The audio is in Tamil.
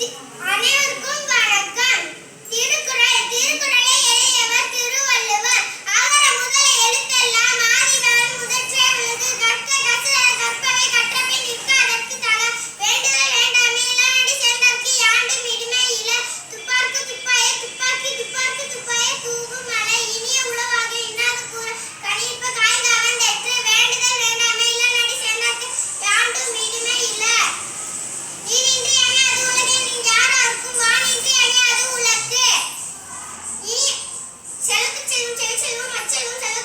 அனைவருக்கும் Say one time.